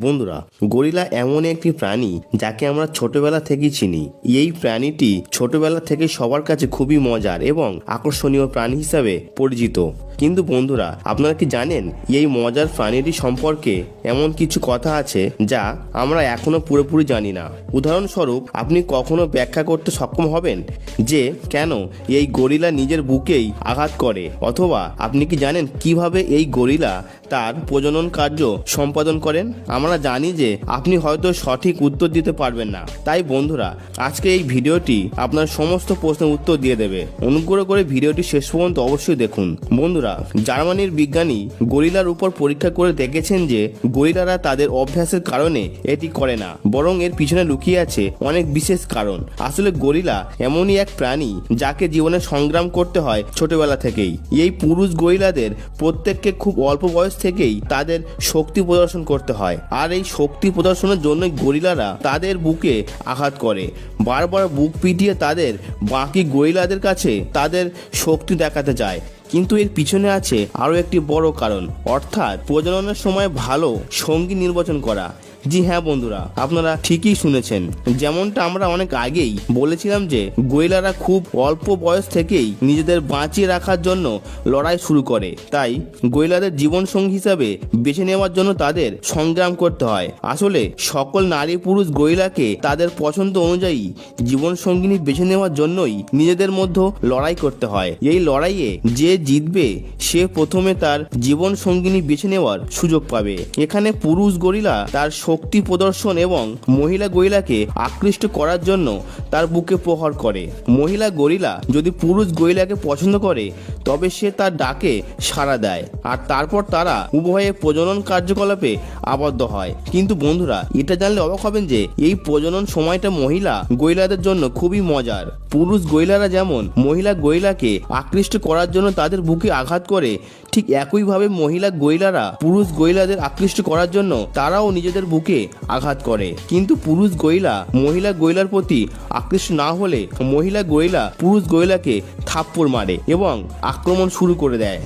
বন্ধুরা, গরিলা এমন একটি প্রাণী যাকে আমরা ছোটবেলা থেকেই চিনি। এই প্রাণীটি ছোটবেলা থেকে সবার কাছে খুবই মজার এবং আকর্ষণীয় প্রাণী হিসাবে পরিচিত। কিন্তু বন্ধুরা, আপনারা কি জানেন এই মজার প্রাণীটি সম্পর্কে এমন কিছু কথা আছে যা আমরা এখনও পুরোপুরি জানি না? উদাহরণস্বরূপ, আপনি কখনো ব্যাখ্যা করতে সক্ষম হবেন যে, কেন এই গরিলা নিজের বুকেই আঘাত করে? অথবা আপনি কি জানেন কীভাবে এই গরিলা তার প্রজনন কার্য সম্পাদন করেন। আমরা জানি যে আপনি হয়তো সঠিক উত্তর দিতে পারবেন না। তাই বন্ধুরা, আজকে এই ভিডিওটি আপনার সমস্ত প্রশ্নের উত্তর দিয়ে দেবে। অনুগ্রহ করে ভিডিওটি শেষ পর্যন্ত অবশ্যই দেখুন। বন্ধুরা, জার্মানির বিজ্ঞানী গরিলার উপর পরীক্ষা করে দেখেছেন যে গরিলারা তাদের অভ্যাসের কারণে এটি করে না, বরং এর পিছনে লুকিয়ে আছে অনেক বিশেষ কারণ। আসলে গরিলা এমনই এক প্রাণী যাকে জীবনে সংগ্রাম করতে হয় ছোটবেলা থেকেই। এই পুরুষ গরিলাদের প্রত্যেককে খুব অল্প বয়স থেকেই তাদের শক্তি প্রদর্শন করতে হয়। আর এই শক্তি প্রদর্শনের জন্যই গরিলারা তাদের বুকে আঘাত করে। বারবার বুক পিটিয়ে তাদের বাকি গরিলাদের কাছে তাদের শক্তি দেখাতে যায়। কিন্তু এর পিছনে আছে আরও একটি বড় কারণ। অর্থাৎ প্রজননের সময় ভালো সঙ্গী নির্বাচন করা। জি হ্যাঁ বন্ধুরা, আপনারা ঠিকই শুনেছেন। যেমনটা আমরা অনেক আগেই বলেছিলাম যে, গোয়েলারা খুব অল্প বয়স থেকেই নিজেদের বাঁচিয়ে রাখার জন্য লড়াই শুরু করে। তাই গোয়েলাদের জীবনসঙ্গী হিসাবে বেছে নেওয়ার জন্য তাদের সংগ্রাম করতে হয়। আসলে সকল নারী পুরুষ গোয়েলাকে তাদের পছন্দ অনুযায়ী জীবনসঙ্গিনী বেছে নেওয়ার জন্যই নিজেদের মধ্যে লড়াই করতে হয়। এই লড়াইয়ে যে জিতবে, সে প্রথমে তার জীবন সঙ্গিনী বেছে নেওয়ার সুযোগ পাবে। এখানে পুরুষ গরিলা তার শক্তি প্রদর্শন এবং মহিলা গরিলাকে আকৃষ্ট করার জন্য তার বুকে প্রহার করে। মহিলা গরিলা যদি পুরুষ গরিলাকে পছন্দ করে, তবে সে তার ডাকে সাড়া দেয়। আর তারপর তারা উভয়ে প্রজনন কার্যকলাপে আবদ্ধ হয়। কিন্তু বন্ধুরা, এটা জানলে অবাক হবেন যে এই প্রজনন সময়টা মহিলা গরিলাদের জন্য খুবই মজার। পুরুষ গরিলারা যেমন মহিলা গরিলাকে আকৃষ্ট করার জন্য তাদের বুকে আঘাত করে, ঠিক একইভাবে মহিলা গরিলারা পুরুষ গরিলাদের আকৃষ্ট করার জন্য তারাও নিজেদের বুকে আঘাত করে। কিন্তু পুরুষ গোয়লা, মহিলা গোয়লার প্রতি আকৃষ্ট না হলে মহিলা গোয়লা পুরুষ গোয়লাকে থাপ্পড় মারে এবং আক্রমণ শুরু করে দেয়।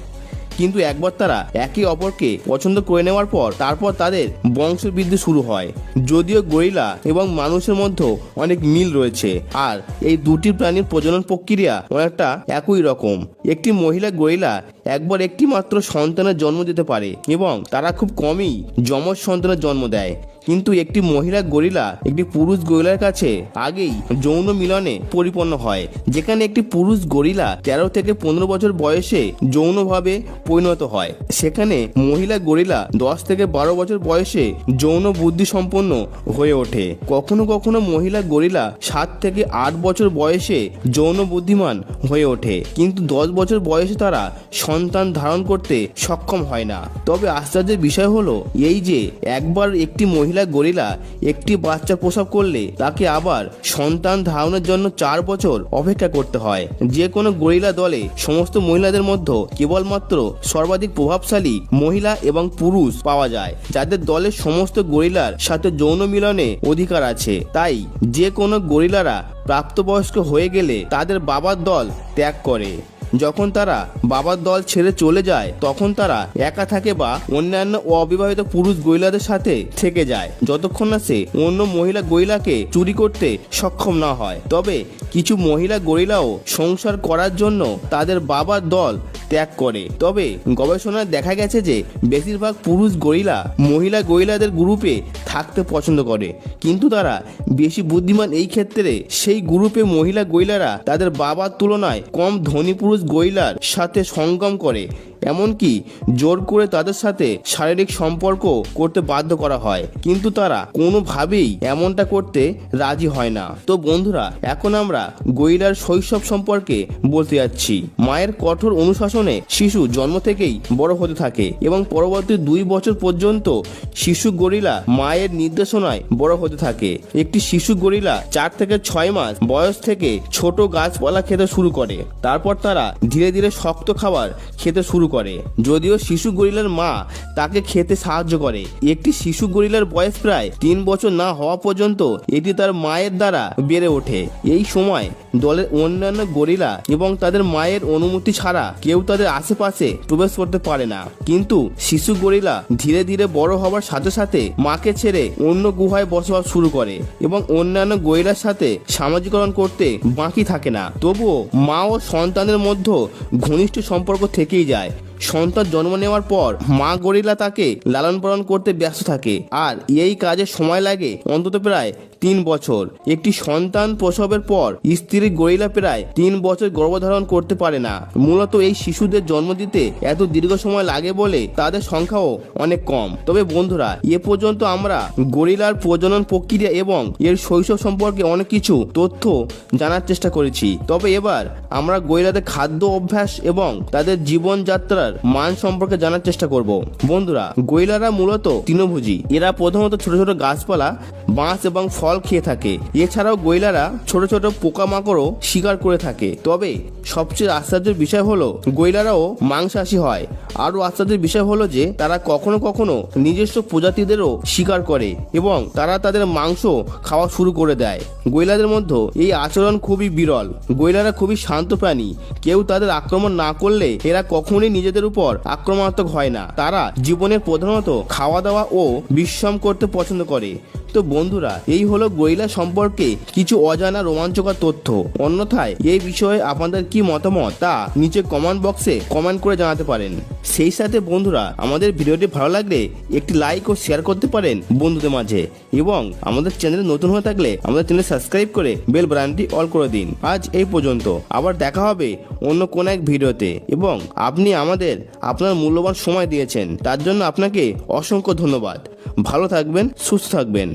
কিন্তু একবার তারা একে অপরকে পছন্দ করে নেওয়ার পর তারপর তাদের বংশবৃদ্ধি শুরু হয়। যদিও গরিলা এবং মানুষের মধ্যে অনেক মিল রয়েছে। আর এই দুটি প্রাণীর প্রজনন প্রক্রিয়া অনেকটা একই রকম। একটি মহিলা গরিলা একবার একটি মাত্র সন্তানের জন্ম দিতে পারে এবং তারা খুব কমই যমজ সন্তানের জন্ম দেয়। কিন্তু একটি মহিলা গরিলা, একটি পুরুষ গরিলার কাছে আগেই যৌন মিলনে পরিপূর্ণ হয়, যেখানে একটি পুরুষ গরিলা তেরো থেকে পনেরো বছর বয়সে যৌনভাবে পরিণত হয়। সেখানে মহিলা গরিলা দশ থেকে বারো বছর বয়সে যৌন বুদ্ধি সম্পন্ন হয়ে ওঠে। কখনো কখনো মহিলা গরিলা সাত থেকে আট বছর বয়সে যৌন বুদ্ধিমান হয়ে ওঠে, কিন্তু দশ বছর বয়সে তারা সন্তান ধারণ করতে সক্ষম হয় না। তবে আশ্চর্যের বিষয় হলো এই যে একবার একটি মহিলা গরিলা একটি বাচ্চা প্রসব করলে তাকে আবার সন্তান ধারণের জন্য চার বছর অপেক্ষা করতে হয়। যে কোনো গরিলা দলে সমস্ত মহিলাদের মধ্যে কেবলমাত্র সর্বাধিক প্রভাবশালী মহিলা এবং পুরুষ পাওয়া যায়, যাদের দলের সমস্ত গরিলার সাথে যৌন মিলনে অধিকার আছে। তাই যে কোনো গরিলারা প্রাপ্তবয়স্ক হয়ে গেলে তাদের বাবার দল ত্যাগ করে। যখন তারা বাবার দল ছেড়ে চলে যায়, তখন তারা একা থাকে বা অন্যান্য অবিবাহিত পুরুষ গরিলাদের সাথে থেকে যায়। যতক্ষণ না সে অন্য মহিলা গরিলাকে চুরি করতে সক্ষম না হয়। তবে কিছু মহিলা গরিলাও সংসার করার জন্য তাদের বাবার দল ত্যাগ করে। তবে গবেষণায় দেখা গেছে যে, বেশিরভাগ পুরুষ গরিলা মহিলা গরিলাদের গ্রুপে থাকতে পছন্দ করে। কিন্তু তারা বেশি বুদ্ধিমান এই ক্ষেত্রে সেই গ্রুপে মহিলা গরিলারা তাদের বাবার তুলনায় কম ধনী পুরুষ গরিলার সাথে সঙ্গম করে। এমনকি জোর করে তাদের সাথে শারীরিক সম্পর্ক করতে বাধ্য করা হয়। কিন্তু তারা কোনোভাবেই এমনটা করতে রাজি হয় না। তো বন্ধুরা, এখন আমরা গরিলার শৈশব সম্পর্কে বলতে যাচ্ছি। মায়ের কঠোর অনুশাসনে শিশু জন্ম থেকেই বড় হতে থাকে এবং পরবর্তী দুই বছর পর্যন্ত শিশু গরিলা মায়ের নির্দেশনায় বড় হতে থাকে। একটি শিশু গরিলা চার থেকে ছয় মাস বয়স থেকে ছোট গাছপালা খেতে শুরু করে। তারপর তারা ধীরে ধীরে শক্ত খাবার খেতে শুরু করে। যদিও শিশু গরিলার মা তাকে খেতে সাহায্য করে। একটি শিশু গরিলার বয়স প্রায় তিন বছর না হওয়া পর্যন্ত এটি তার মায়ের দ্বারা বেড়ে ওঠে। এই সময় দলের অন্যান্য গরিলা এবং তাদের মায়ের অনুমতি ছাড়া কেউ তাদের আশেপাশে প্রবেশ করতে পারে না। কিন্তু শিশু গরিলা ধীরে ধীরে বড় হওয়ার সাথে সাথে মাকে ছেড়ে অন্য গুহায় বসবাস শুরু করে এবং অন্যান্য গরিলার সাথে সামাজিকরণ করতে বাকি থাকে না। তবুও মা ও সন্তানের মধ্যে ঘনিষ্ঠ সম্পর্ক থেকেই যায়। সন্তান জন্ম নেওয়ার পর মা গরিলা তাকে লালন পালন করতে ব্যস্ত থাকে। আর এই কাজে সময় লাগে অন্তত প্রায় তিন বছর। একটি সন্তান প্রসবের পর স্ত্রী গরিলা প্রায় তিন বছর গর্ভধারণ করতে পারে না। মূলত এই শিশুদের জন্ম দিতে এত দীর্ঘ সময় লাগে বলে তাদের সংখ্যাও অনেক কম। তবে বন্ধুরা, এ পর্যন্ত আমরা গরিলার প্রজনন প্রক্রিয়া এবং এর শৈশব সম্পর্কে অনেক কিছু তথ্য জানার চেষ্টা করেছি। তবে এবার আমরা গরিলাদের খাদ্য অভ্যাস এবং তাদের জীবনযাত্রার মান সম্পর্কে জানার চেষ্টা করব। বন্ধুরা, গরিলারা মূলত তৃণভোজী। এরা প্রথমত ছোট ছোট গাছপালা, বাঁশ এবং ফল খেয়ে থাকে। এছাড়াও গরিলারা ছোট ছোট পোকামাকড়ও শিকার করে থাকে। তবে সবচেয়ে আশ্চর্যের বিষয় হলো গরিলারাও মাংসাশী হয়। আরও আশ্চর্যের বিষয় হলো যে, তারা কখনো কখনো নিজস্ব প্রজাতিদেরও শিকার করে এবং তারা তাদের মাংস খাওয়া শুরু করে দেয়। গরিলাদের মধ্যে এই আচরণ খুবই বিরল। গরিলারা খুবই শান্ত প্রাণী। কেউ তাদের আক্রমণ না করলে এরা কখনোই নিজেদের উপর আক্রমণাত্মক হয় না। তারা জীবনের প্রধানত খাওয়া দাওয়া ও বিশ্রাম করতে পছন্দ করে। তো বন্ধুরা, এই হলো গরিলা সম্পর্কে কিছু অজানা রোমাঞ্চকর তথ্য। অন্যথায় এই বিষয়ে আপনাদের কি মতামত তা নিচে কমেন্ট বক্সে কমেন্ট করে জানাতে পারেন। সেই সাথে বন্ধুরা, আমাদের ভিডিওটি ভালো লাগলে একটি লাইক ও শেয়ার করতে পারেন বন্ধুদের মাঝে এবং আমাদের চ্যানেলে নতুন হয়ে থাকলে আমাদের চ্যানেল সাবস্ক্রাইব করে বেল বাটনটি অল করে দিন। আজ এই পর্যন্ত। আবার দেখা হবে অন্য কোন এক ভিডিওতে। এবং আপনি আমাদের আপনার মূল্যবান সময় দিয়েছেন। তার জন্য আপনাকে অসংখ্য ধন্যবাদ। ভালো থাকবেন, সুস্থ থাকবেন।